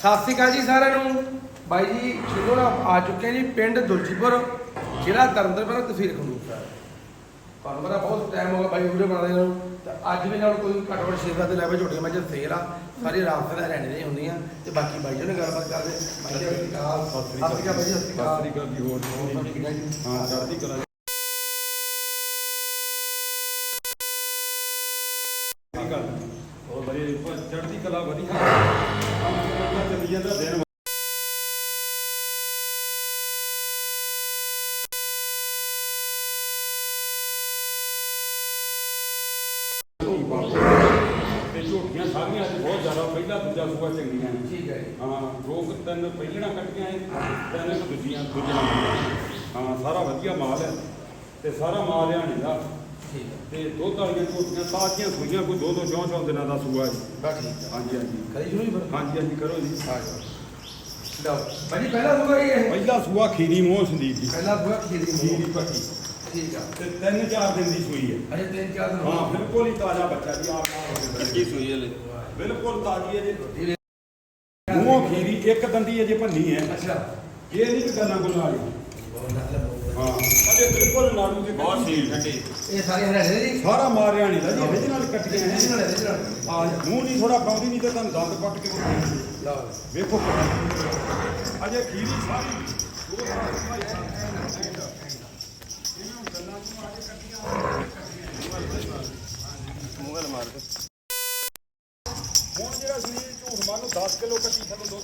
ਸਤਿ ਸ਼੍ਰੀ ਅਕਾਲ ਜੀ ਸਾਰਿਆਂ ਨੂੰ। ਬਾਈ ਜੀ ਸ਼ੁਰੂ ਨਾਲ ਆ ਚੁੱਕੇ ਜੀ ਪਿੰਡ ਦੁਲਜੀਪੁਰ ਜ਼ਿਲ੍ਹਾ ਤਰਨਤਾਰਨ ਤਹਿਸੀਲ ਖੰਡੂਰ। ਤੁਹਾਨੂੰ ਪਤਾ ਬਹੁਤ ਟਾਈਮ ਹੋ ਗਿਆ ਬਾਈ ਵੀਡੀਓ ਬਣਾਉਂਦੇ ਨੂੰ। ਤੇ ਅੱਜ ਵੀ ਨਾਲ ਕੋਈ ਘੱਟ ਘੱਟ ਛੇ ਸੱਤ ਲੈਵੇ ਝੋਟੀਆਂ ਮੈਂ ਸੇਲ ਆ। ਸਾਰੀ ਰਾਤ ਦਾ ਰਹਿਣੇ ਦੀਆਂ ਹੁੰਦੀਆਂ। ਤੇ ਬਾਕੀ ਬਾਈ ਜੀ ਨੇ ਗੱਲਬਾਤ ਕਰਦੇ ਬਾਈ ਜੀ ਸਤਿ ਸ਼੍ਰੀ ਅਕਾਲ। ਸਤਿ ਸ੍ਰੀ ਅਕਾਲ। ਬਾਈ ਜੀ ਸਤਿ ਸ਼੍ਰੀ ਅਕਾਲ। ਸ੍ਰੀ ਜੀ ਹੋਰ ਹੈ ਕਲਾ ਚੜ੍ਹਦੀ ਕਲਾ ਵਧੀਆ। ਤੇ ਝੋਟੀਆਂ ਸਾਰੀਆਂ ਅੱਜ ਬਹੁਤ ਜ਼ਿਆਦਾ ਪਹਿਲਾ ਦੂਜਾ ਸੂਆ ਚੰਗੀਆਂ ਨੇ। ਠੀਕ ਹੈ ਜੀ। ਹਾਂ ਦੋ ਕੁ ਤਿੰਨ ਪਹਿਲਣਾ ਕੱਟੀਆਂ ਇਹ ਤਿੰਨ ਕੁ ਦੂਜੀਆਂ ਦੂਜੀਆਂ ਹਾਂ ਸਾਰਾ ਵਧੀਆ ਮਾਲ ਹੈ ਤੇ ਸਾਰਾ ਮਾਲ ਲਿਆਣੇ ਦਾ। ਠੀਕ ਹੈ। ਤੇ ਦੁੱਧ ਵਾਲੀਆਂ ਝੋਟੀਆਂ ਤਾਜ਼ੀਆਂ ਸੂਈਆਂ ਕੋਈ ਦੋ ਦੋ ਚੌਂ ਚੌਂ ਦਿਨਾਂ ਦਾ ਸੂਆ ਹੈ ਬਸ ਠੀਕ ਹੈ। ਹਾਂਜੀ ਹਾਂਜੀ। ਕਰੀ ਫਿਰ? ਹਾਂਜੀ ਹਾਂਜੀ ਕਰੋ ਜੀ। ਆ ਜਾਓ। ਲਓ ਪਹਿਲਾ ਸੁਗਾ ਹੀ ਹੈ ਪਹਿਲਾ ਸੂਆ ਖੀਰੀ ਮੋਹ ਸੰਦੀਪ ਜੀ। ਪਹਿਲਾ ਸੁਗਾ ਖੀਰੀ ਖੀਰੀ ਮੂੰਹ ਪੱਟੀ ਠੀਕ ਆ। ਤੇ ਤਿੰਨ ਚਾਰ ਦਿਨ ਦੀ ਸੂਈ ਹੈ। ਅਜੇ ਤਿੰਨ ਚਾਰ ਦਿਨ ਹਾਂ ਬਿਲਕੁਲ ਹੀ ਤਾਜ਼ਾ ਬੱਚਾ ਜੀ ਆਪ ਕੱਚੀ ਸੂਈ ਹਲੇ? ਬਿਲਕੁਲ ਤਾਜ਼ੀ ਹੈ ਜੀ। ਮੂੰਹੋਂ ਖੀਰੀ ਇੱਕ ਦੰਦੀ ਅਜੇ ਭੰਨੀ ਹੈ। ਅੱਛਾ। ਇਹ ਨਹੀਂ ਕਿ ਗੱਲਾਂ ਗੁੱਲਾਂ ਵਾਲੀ ਹਾਂ ਅਜੇ ਬਿਲਕੁਲ ਨਾੜੂ ਦੀ ਬਹੁਤ ਸੀਲ ਠੰਡੀ। ਇਹ ਸਾਰੇ ਹਰਿਆਣੇ ਦੇ ਜੀ? ਸਾਰਾ ਮਾਰਿਆ ਨਹੀਂ ਦਾ ਜੀ original ਕੱਟੀਆਂ ਨੇ original ਹੈ, original। ਆ ਮੂੰਹ ਨਹੀਂ ਥੋੜਾ ਪਾਉਂਦੀ ਨਹੀਂ ਤੇ ਤੁਹਾਨੂੰ ਦੰਦ ਪੱਟ ਕੇ। ਲਓ। ਵੇਖੋ। ਅਜੇ ਖੀਰੀ ਸਾਰੀ ਦੋ ਸਾਲ ਮੂੰਗਲ ਮਾਰ ਕੇ ਹੁਣ ਜਿਹੜਾ ਸਰੀਰ ਝੂਠ ਮੰਨ ਲਓ 10 ਕਿਲੋ ਕੱਟੀ ਥੱਲੇ ਦੋ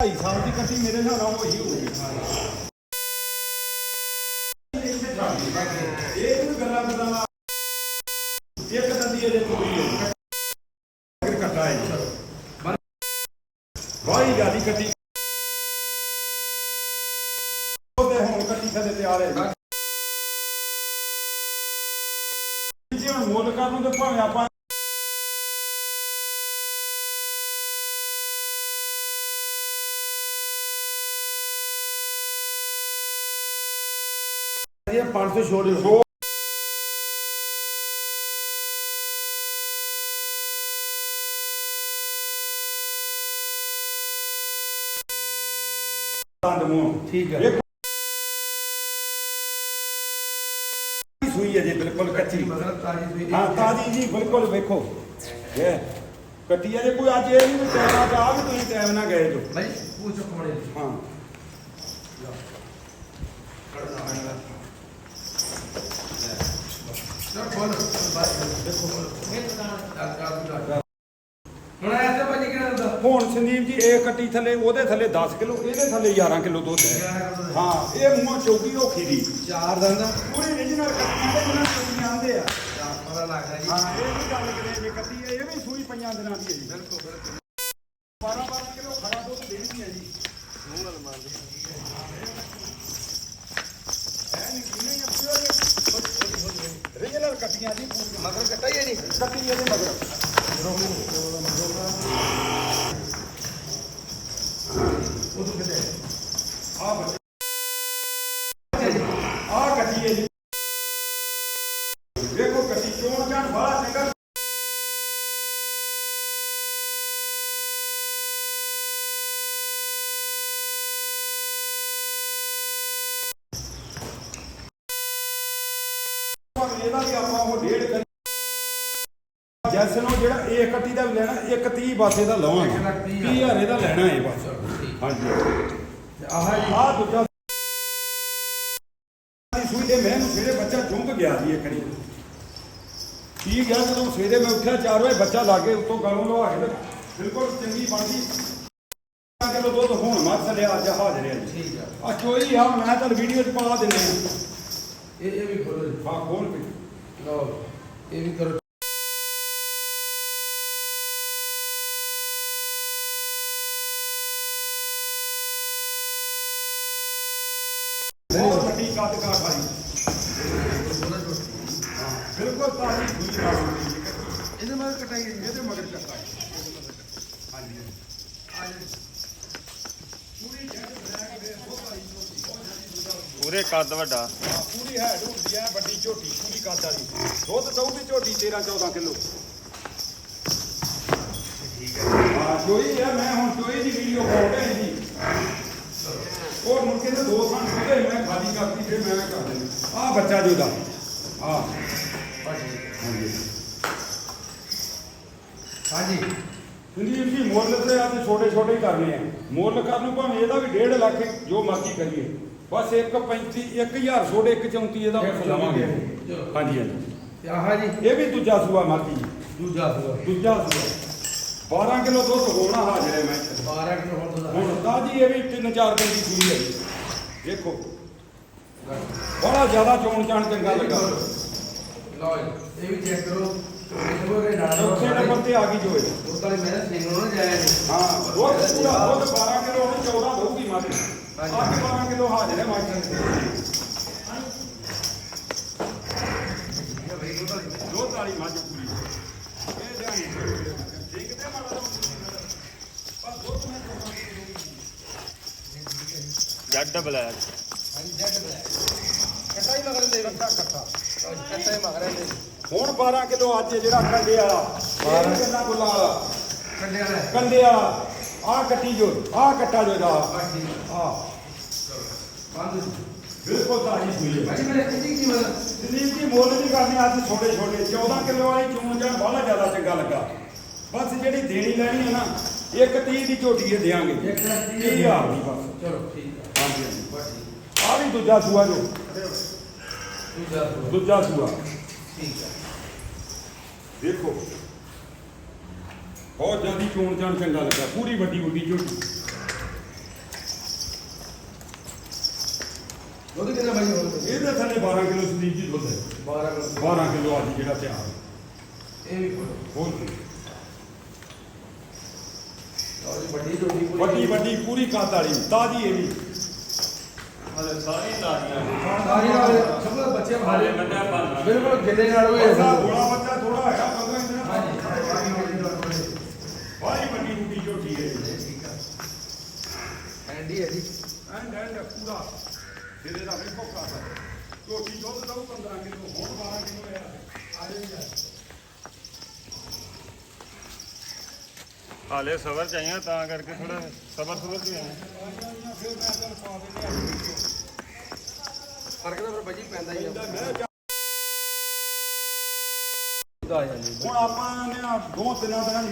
ਢਾਈ ਸਾਲ ਦੀ ਕੱਟੀ ਮੇਰੇ ਹਿਸਾਬ ਨਾਲ ਹੋਈ ਹੋਊਗੀ ਇਹ ਨੂੰ ਗੱਲਾਂ ਕਰਦਾ ਇੱਕ ਦੰਦੀ ਇਹਦੇ ਕੋਈ ਹੈ ਫਿਰ ਕੱਟਾ ਹੈ ਵਾਹੀ ਗਾਦੀ ਕੱਟੀ ਉਹਦੇ ਹੁਣ ਕੱਟੀ ਥੱਲੇ ਤਿਆਰ ਹੈ ਜੇ ਹੁਣ ਮੁੱਲ ਕਰਨ ਨੂੰ ਤੇ ਭਾਵੇਂ ਆਪਾਂ ਇਹ 500 ਛੋੜ ਦਿਓ। ਦੰਦ ਮੂੰਹ। ਠੀਕ ਹੈ ਵੇਖੋ ਸੂਈ ਹੈ ਜੀ ਬਿਲਕੁਲ ਕੱਚੀ। ਮਤਲਬ ਤਾਜੀ ਸੂਈ ਹਾਂ। ਤਾਜੀ ਜੀ ਬਿਲਕੁਲ ਵੇਖੋ। ਇਹ ਕੱਟੀ ਹੈ ਜੇ ਕੋਈ ਅੱਜ ਇਹ ਨਹੀਂ ਟਾਈਮ ਆ ਵੀ ਤੁਸੀਂ ਟਾਈਮ ਨਾਲ ਗਏ ਜੋ। ਭਾਈ ਪੁੱਛੋ ਕਮੜੇ ਹਾਂ। ਚਲ ਬੋਲ ਦੇਖੋ ਤਾਂ ਹੁਣ ਆਇਆ ਤੇ ਭਾਜੀ ਕਿਹੜਾ ਹੁੰਦਾ ਹੁਣ ਸੰਦੀਪ ਜੀ ਇਹ ਕੱਟੀ ਥੱਲੇ ਉਹਦੇ ਥੱਲੇ 10 ਕਿਲੋ ਇਹਦੇ ਥੱਲੇ 11 ਕਿਲੋ ਦੁੱਧ ਹੈ। ਹਾਂ। ਇਹ ਮੂੰਹ ਚੌਕੀ ਉਹ ਖੀਰੀ ਚਾਰ ਦੰਦ। ਪੂਰੀ original ਕੱਟੀਆਂ ਦੇ ਜਿਹਨਾਂ ਚੌਕੀਆਂ ਆਉਂਦੇ ਆ। ਪਤਾ ਲੱਗਦਾ ਜੀ। ਹਾਂ ਇਹ ਵੀ ਗੱਲ ਕਰੇ ਜੇ ਕੱਟੀ ਹੈ ਇਹ ਵੀ ਸੂਈ ਪੰਜਾਂ ਦਿਨਾਂ ਦੀ ਹੈ ਜੀ। ਬਿਲਕੁਲ ਬਿਲਕੁਲ। 12 12 ਕਿਲੋ ਖੜਾ ਦੁੱਧ ਦੇਣੀ ਹੈ ਜੀ ਰੀਜਨਲ ਕੱਟੀਆਂ ਜੀ ਮਗਰ ਕੱਟਾ ਹੀ ਹੈ ਜੀ ਕੱਟੀ ਇਹਦੇ ਮਗਰ। ਉਹ ਤੋਂ ਕਿਤੇ ਆ। ਬੱਚੇ ਵੀ ਆਪਾਂ ਉਹ ਡੇਢ ਕਰੀ। ਜੈਸੇ ਨੂੰ ਜਿਹੜਾ ਇਹ ਕੱਟੀ ਦਾ ਵੀ ਲੈਣਾ ਇੱਕ 30 ਬਾਸੇ ਦਾ ਲਵਾਂਗੇ। ਇੱਕ ਲੱਖ ਤੀਹ 30 ਹਜ਼ਾਰ ਇਹਦਾ ਲੈਣਾ ਹੈ ਬਸ। ਹਾਂਜੀ। ਆਹ ਜੀ। ਆ ਦੂਜਾ। ਸੂਈ ਦੇ ਮੈਂ ਸਵੇਰੇ ਬੱਚਾ ਚੁੰਗ ਗਿਆ ਸੀ ਇੱਕ ਵਾਰੀ। ਕੀ ਗਿਆ ਜਦੋਂ ਸਵੇਰੇ ਮੈਂ ਉੱਠਿਆ 4 ਵਜੇ ਬੱਚਾ ਲਾਗੇ ਉੱਤੋਂ ਗਲੋਂ ਲਵਾ ਕੇ ਬਿਲਕੁਲ ਚੰਗੀ ਬਣ ਗਈ ਕਿਲੋ ਦੁੱਧ ਹੁਣ ਮੱਥ ਲਿਆ ਅੱਜ ਹਾਜ਼ਰ ਹੈ ਠੀਕ ਆ। ਆ ਚੋਈ ਆ ਮੈਂ ਤਾਂ ਵੀਡੀਓ 'ਚ ਪਾ ਦਿੰਦੇ ਆ ਇਹ ਇਹ ਵੀ ਖੋਲੋ ਹਾਂ ਖੋਲ ਕੇ। ਲਓ ਇਹ ਵੀ ਕਰੋ। ਬਹੁਤ ਵੱਡੀ ਕੱਦ ਕਾ ਖਾਈ ਬਿਲਕੁਲ ਤਾਜ਼ੀ ਸੂਈ ਨਾਲ ਹੁੰਦੀ ਹੈ ਕੱਟੀ। ਇਹਦੇ ਮਗਰ ਕਟਾਈ ਹੈ ਇਹਦੇ ਮਗਰ ਕੱਟਾ ਹਾਂਜੀ। ਪੂਰੇ ਕੱਦ ਵੱਡਾ। ਪੂਰੀ ਹੈਡ ਹੁੰਦੀ ਹੈ ਵੱਡੀ ਝੋਟੀ ਪੂਰੀ ਕੱਦ ਵਾਲੀ। ਦੁੱਧ ਦਊਗੀ ਝੋਟੀ 13 14 ਕਿਲੋ। ਚੋਈ ਆ ਮੈਂ ਹੁਣ ਚੋਈ ਦੀ ਵੀਡੀਓ ਪਾਉਂਦਾ ਜੀ ਉਹ ਮੁੜ ਕੇ ਦੋ ਥਾਂ ਸੁੱਤੇ ਮੈਂ ਖਾਲੀ ਕਰਤੀ ਫਿਰ ਮੈਂ ਕਰ ਦਿੰਦਾ ਆ ਬੱਚਾ ਜੋ ਦਾ ਆ ਹਾਂਜੀ। ਹਾਂਜੀ ਸੰਦੀਪ ਜੀ ਮੁੱਲ ਤੇ ਆ ਤੇ ਛੋਟੇ ਛੋਟੇ ਹੀ ਕਰਨੇ ਆ। ਮੁੱਲ ਕਰਨ ਨੂੰ ਭਾਵੇਂ ਇਹਦਾ ਵੀ 1.5 ਲੱਖ ਜੋ ਮਰਜ਼ੀ ਕਰੀਏ। ਬਸ 1.35 1000 ਛੋੜੇ 1.34 ਇਹਦਾ ਮੁੱਲ ਲਵਾਂਗੇ। ਚਲੋ। ਹਾਂਜੀ ਹਾਂਜੀ। ਤੇ ਆਹ ਜੀ। ਇਹ ਵੀ ਦੂਜਾ ਸੂਆ ਮਰਜ਼ੀ ਦੂਜਾ ਸੂਆ। ਦੂਜਾ ਸੂਆ। 12 ਕਿਲੋ ਦੁੱਧ ਹੋਣਾ ਹਾਜ਼ਰ ਹੈ ਮੈਂ। 12 ਕਿਲੋ ਹੁਣ ਦਾ। ਹੁਣ ਤਾਂ ਜੀ ਇਹ ਵੀ 3-4 ਦਿਨ ਦੀ ਸੂਈ ਹੈ ਜੀ। ਦੇਖੋ। ਬੜਾ ਜ਼ਿਆਦਾ ਚੋਣ ਚਾਣ ਚੰਗਾ ਲੱਗਾ। ਲਓ ਜੀ ਇਹ ਵੀ ਚੈੱਕ ਕਰੋ। ਚੌਥੇ ਨੰਬਰ ਤੇ ਆ ਗਈ ਜੋ ਇਹ। ਉਹ ਤਾਂ ਮੇਰੇ ਸਿੰਘ ਨੂੰ ਜਾਇਆ ਹਾਂ ਦੁੱਧ ਪੂਰਾ ਦੁੱਧ 12 ਕਿਲੋ ਹੁਣ 14 ਦਊਗੀ ਮੱਝ ਅੱਜ 12 ਕਿਲੋ ਹਾਜ਼ਰ ਹੈ ਮੱਝ ਦੁੱਧ ਵਾਲੀ ਮੱਝ ਪੂਰੀ ਇਹ ਜਾਨੀ ਠੀਕ ਤੇ ਮਾੜਾ ਬਸ ਦੁੱਧ ਮੈਂ ਜੱਟ ਬਲੈਕ ਕੱਟਾ ਹੀ ਮਗਰ ਦੇ ਕੱਟਾ ਕੱਟਾ ਕੱਟਾ ਹੀ ਮਗਰ ਦੇ ਹੁਣ 12 ਕਿਲੋ ਅੱਜ ਜਿਹੜਾ ਕੰਡੇ ਵਾਲਾ। 12 ਕਿੰਨਾ ਗੁੱਲਾ ਵਾਲਾ। ਕੰਡੇ ਵਾਲਾ ਕੰਡੇ ਵਾਲਾ। ਆ ਕੱਟੀ ਜੋ ਆ ਕੱਟਾ ਜੋ ਦਾ ਆ ਬੰਦ। ਬਿਲਕੁਲ ਤਾਜੀ ਸੂਈ ਹੈ। ਭਾਜੀ ਮੇਰੇ ਕਿੰਨੀ ਕੀ ਮਤਲਬ ਦਲੀਪ ਜੀ ਮੁੱਲ ਨਹੀਂ ਕਰਨੀ ਅੱਜ ਛੋਟੇ ਛੋਟੇ 14 ਕਿਲੋ ਵਾਲੀ ਚੂਨ ਜਾਨ ਬਾਹਲਾ ਜ਼ਿਆਦਾ ਚੰਗਾ ਲੱਗਾ। ਬਸ ਜਿਹੜੀ ਦੇਣੀ ਲੈਣੀ ਹੈ ਨਾ ਇੱਕ 30 ਦੀ ਝੋਟੀ ਇਹ ਦੇਾਂਗੇ ਇੱਕ ਲੱਖ ਤੀਹ 30000 ਦੀ ਬਸ। ਚਲੋ ਠੀਕ ਹਾਂਜੀ ਹਾਂਜੀ। ਆ ਵੀ ਦੂਜਾ ਸੂਆ ਜੋ। ਦੂਜਾ ਸੂਆ। ਦੂਜਾ ਸੂਆ। ਠੀਕ ਆ ਦੇਖੋ ਬਹੁਤ ਜਲਦੀ ਚੋਣ ਜਾਣ ਚੰਗਾ ਲੱਗਾ ਪੂਰੀ ਵੱਡੀ ਵੱਡੀ ਝੋਟੀ। ਦੁੱਧ ਕਿੰਨਾ ਭਾਈ ਹੋਰ ਇਹਦੇ ਥੱਲੇ 12 ਕਿਲੋ ਸੰਦੀਪ ਜੀ ਦੁੱਧ ਹੈ। 12 ਕਿਲੋ। 12 ਕਿਲੋ ਅੱਜ ਜਿਹੜਾ ਤਿਆਰ ਹੈ। ਇਹ ਵੀ ਕੋਲ ਹੋਰ ਵੱਡੀ ਝੋਟੀ ਵੱਡੀ ਵੱਡੀ ਪੂਰੀ ਵਾਲੀ ਤਾਜੀ ਇਹ ਵੀ। ਹਲੇ ਸਾਰੀ ਲਾੜੀਆਂ ਸਾਰੀ ਨਾਲ ਸਭ ਬੱਚੇ ਬਿਲਕੁਲ ਗਿੱਲੇ ਨਾਲ ਹੋਏ ਬੋਲਾ ਬੱਚਾ ਥੋੜਾ ਹੈਗਾ 15 ਦਿਨ ਹਾਂਜੀ ਬਾਕੀ ਵੱਡੀ ਨਾਲ ਹੋਏ ਬਾਹਲੀ ਵੱਡੀ ਵੱਡੀ ਝੋਟੀ ਹੈ ਠੀਕ ਆ। ਐਂਡੀ ਹੈ ਜੀ। ਐਂਡ ਐਂਡ ਪੂਰਾ। ਸਿਰੇ ਦਾ ਵੇਖੋ ਕਾਸਾ ਝੋਟੀ ਦੁੱਧ ਦਊ 15 ਕਿਲੋ ਹੁਣ 12 ਕਿਲੋ ਹੈ ਆ ਜਾਏਗਾ ਹਾਲੇ ਸਬਰ ਚਾਹੀਏ ਤਾਂ ਕਰਕੇ ਥੋੜਾ ਸਬਰ ਸਬਰ ਵੀ ਫਿਰ ਦਿੰਦਾ ਫ਼ਰਕ ਤਾਂ ਫਿਰ ਭਾਜੀ ਪੈਂਦਾ ਹੀ ਆ। ਜਾ- ਹੁਣ ਆਪਾਂ ਨੇ ਦੋ ਤਿੰਨਾਂ ਦਿਨਾਂ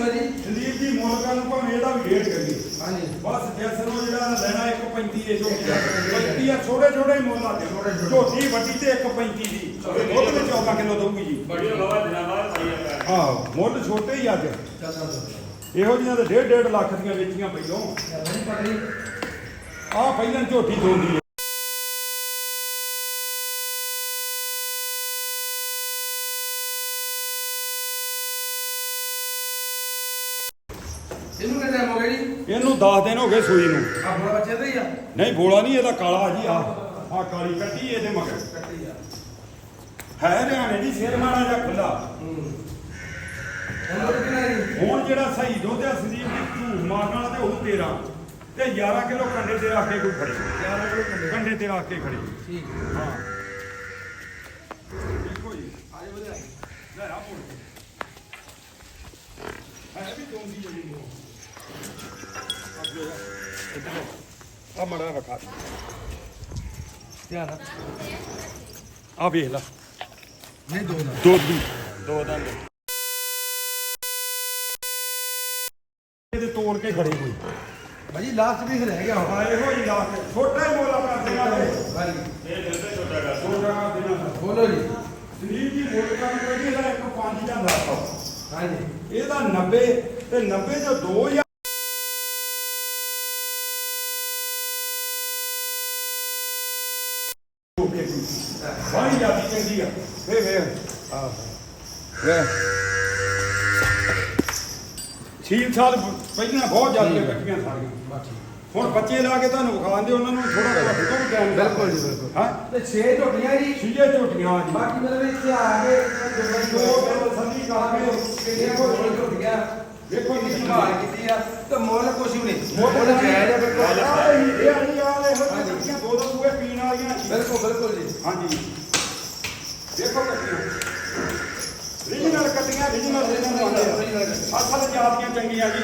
ਮੇਰੀ ਕੀਮਤ ਜੀ ਸੰਦੀਪ ਜੀ ਮੁੱਲ ਨੂੰ ਭਾਵੇਂ ਇਹਦਾ ਵੀ ਰੇਟ ਕਰੀਏ। ਹਾਂਜੀ। ਬਸ ਜੈਸਰ ਉਹ ਜਿਹੜਾ ਲੈਣਾ 1.35 ਇਹ ਝੋਟੀ ਦਾ। 35 ਆ ਛੋਟੇ ਛੋਟੇ ਹੀ ਮੁੱਲ ਆ ਝੋਟੀ ਵੱਡੀ ਤੇ 1.35 ਦੀ। ਦੁੱਧ ਵਿੱਚ 14 ਕਿਲੋ ਦਊਗੀ ਜੀ। ਬੜੀ ਦਿਨਾਂ ਬਾਅਦ ਸਹੀ ਆ ਹਾਂ ਮੁੱਲ ਛੋਟੇ ਹੀ ਅੱਜ। ਇਹੋ ਜਿਹੀਆਂ ਤੇ 1.5 1.5 ਲੱਖ ਦੀਆਂ ਵੇਚੀਆਂ ਪਟਰੀ ਆਹ ਪਹਿਲਾਂ ਝੋਟੀ ਦੋਂਦੀ ਹੈ ਇਹਨੂੰ ਕਿੰਨਾ ਟਾਈਮ ਹੋ ਗਿਆ ਜੀ ਇਹਨੂੰ 10 ਦਿਨ ਹੋ ਗਏ ਸੂਈ ਨੂੰ। ਆਪਣਾ ਬੱਚੇ ਦਾ ਹੀ ਆ। ਨਹੀਂ ਬੋਲਾ ਨਹੀਂ ਇਹਦਾ ਕਾਲਾ ਜੀ ਆ। ਆ ਕਾਲੀ ਕੱਟੀ ਇਹਦੇ ਮਗਰ। ਕੱਟੀ ਆ। ਹੈ ਹਰਿਆਣੇ ਦੀ ਸਿਰ ਮਾਰਾ ਜਾਂ ਖੁੱਲਾ ਹੁਣ ਜਿਹੜਾ ਸਹੀ ਦੁੱਧ ਆ ਦੀ ਝੂਠ ਮਾਰਨ ਵਾਲਾ ਤੇ ਉਹ 13 ਤੇ 11 ਕਿਲੋ ਕੰਡੇ ਤੇ ਰੱਖ ਕੇ ਕੋਈ ਖੜੇ। 11 ਕਿਲੋ ਕੰਡੇ। ਕੰਡੇ ਤੇ ਰੱਖ ਕੇ ਖੜੇ। ਠੀਕ। ਹਾਂ। ਦੇਖੋ ਜੀ। ਵਧਾਈ ਲੈ ਆ ਮੋੜ ਹੈ ਵੀ ਦੋਂਦੀ ਜਿਹੜੀ ਨੂੰ ਆ ਮੜਾ ਵਖਾ ਧਿਆਨ ਆ ਵੇਖ ਲੈ। ਨਹੀਂ ਦੋ ਨਾ ਦੁੱਧ ਦੀ ਦੋ ਦੰਦ। ਇਹਦੇ ਤੋੜ ਕੇ ਖੜੇ ਕੋਈ ਭਾਜੀ ਲਾਸਟ ਪੀਸ ਰਹਿ ਗਿਆ। ਹੁਣ ਹਾਂ ਇਹੋ ਜੀ ਲਾਸਟ ਛੋਟਾ ਹੀ ਮੋਲਾ ਕਰਦੇ ਆ ਤੇ ਹਾਂਜੀ ਇਹ ਦਿਲ ਤੇ ਛੋਟਾ ਕਰ ਛੋਟਾ ਕਰ ਦੇਣਾ। ਬੋਲੋ ਜੀ। ਸੰਦੀਪ ਜੀ ਮੋਲ ਕੰਮ ਕੋਈ ਇਹਦਾ ਇੱਕ ਪੰਜ ਦਾ ਲਾਤਾ ਹਾਂਜੀ। ਇਹਦਾ 90 ਤੇ 90 ਚੋਂ 2000 ਓਕੇ ਜੀ ਬਾਈ ਜਾਂਦੀ ਚੰਗੀ ਆ ਵੇ ਛੇ ਸਾਲ ਪਹਿਲਾਂ ਬਹੁਤ ਜ਼ਿਆਦਾ ਕੱਟੀਆਂ ਸਾਰੀਆਂ। ਠੀਕ। ਹੁਣ ਬੱਚੇ ਲਾ ਕੇ ਤੁਹਾਨੂੰ ਵਿਖਾਉਂਦੇ ਉਹਨਾਂ ਨੂੰ ਥੋੜਾ ਜਿਹਾ ਤੋਂ ਵੀ ਟਾਈਮ ਬਿਲਕੁਲ ਜੀ ਬਿਲਕੁਲ। ਹਾਂ? ਤੇ 6 ਝੋਟੀਆਂ ਜੀ। ਸੀਜੇ ਝੋਟੀਆਂ ਜੀ। ਬਾਕੀ ਮਤਲਬ ਇੱਥੇ ਆ ਕੇ ਦੋ ਬਿੱਲ ਸੰਧੀ ਕਰਕੇ ਕਿੰਨੀਆਂ ਕੋਲ ਝੋਟੀਆਂ। ਵੇਖੋ ਤੁਸੀਂ ਸੰਭਾਲ ਕੀਤੀ ਆ ਤੇ ਮੁੱਲ ਕੁਛ ਵੀ ਨਹੀਂ। ਮੁੱਲ ਜਾਇਜ਼ ਆ ਬਿਲਕੁਲ ਆ ਇਹ ਵਾਲੀ ਆ ਲੈ ਹੋ ਦੋ ਦੋ ਪੀਣ ਵਾਲੀਆਂ। ਬਿਲਕੁਲ ਬਿਲਕੁਲ ਜੀ। ਹਾਂਜੀ। ਦੇਖੋ ਕੱਟੀਆਂ ਰੀਜਨਲ ਕੱਟੀਆਂ ਰੀਜਨਲ ਇਹਨਾਂ ਨੂੰ ਆ। ਅਸਲ ਜਾਤੀਆਂ ਚੰਗੀਆਂ ਜੀ?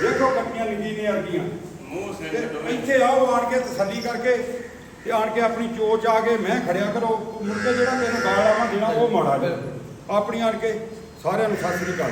ਦੇਖੋ ਕੱਟੀਆਂ ਲਿੰਗੀ ਨੇ ਅਰਗੀਆਂ ਮੂੰਹ ਸਿਰ ਇੱਥੇ ਆਓ, ਆਣ ਕੇ ਤਸੱਲੀ ਕਰਕੇ ਤੇ ਆਣ ਕੇ ਆਪਣੀ ਚੋਚ ਆ ਕੇ ਮੈਂ ਖੜਿਆ ਕਰੋ। ਮੁੜ ਕੇ ਜਿਹੜਾ ਤੈਨੂੰ ਗਾਲ ਆਵਾਂ ਦੇਣਾ, ਉਹ ਮਾੜਾ ਜੀ। ਆਪਣੀ ਆਣ ਕੇ ਸਾਰਿਆਂ ਨੂੰ ਸਤਿ ਸ੍ਰੀ ਅਕਾਲ।